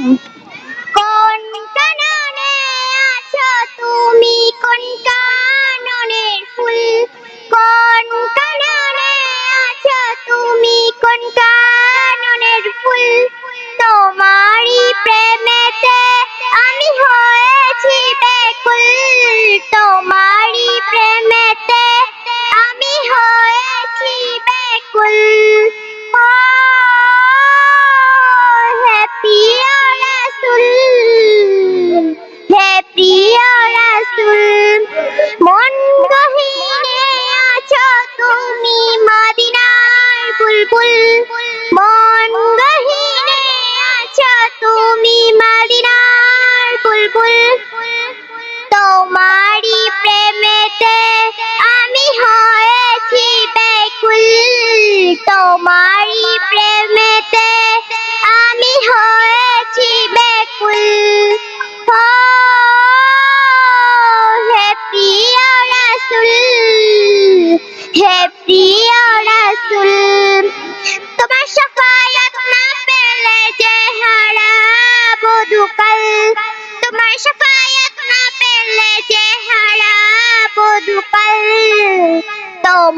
কোন বুলবুল মন গহীনে আছো তুমি মদিনার বুলবুল। তোমারই প্রেমেতে আমি হয়েছি বেকুল তোমারই প্রেমেতে আমি হয়েছি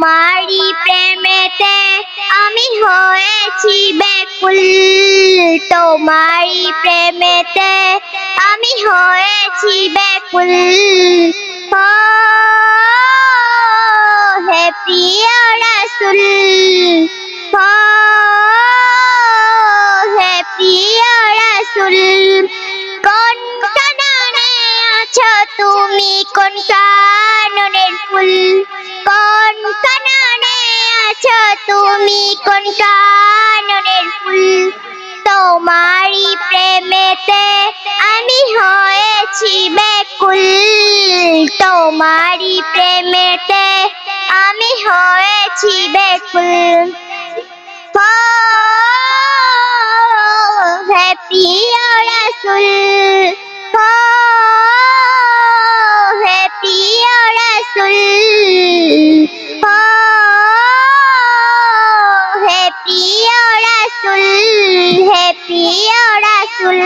তোমারই প্রেমেতে আমি হয়েছি ব্যাকুল। তোমারই প্রেমেতে আমি হয়েছি ব্যাকুল। ও হে প্রিয় রাসূল আছো তুমি কোন কাননের ফুল? কোন কাননে আছো তুমি কোন কাননের ফুল? তোমারই প্রেমেতে আমি হয়েছি বেকুল তোমারই প্রেমেতে আমি হয়েছি বেকুল ও হে প্রিয় রাসূল। পিও রাসুল হে পিও রাসুল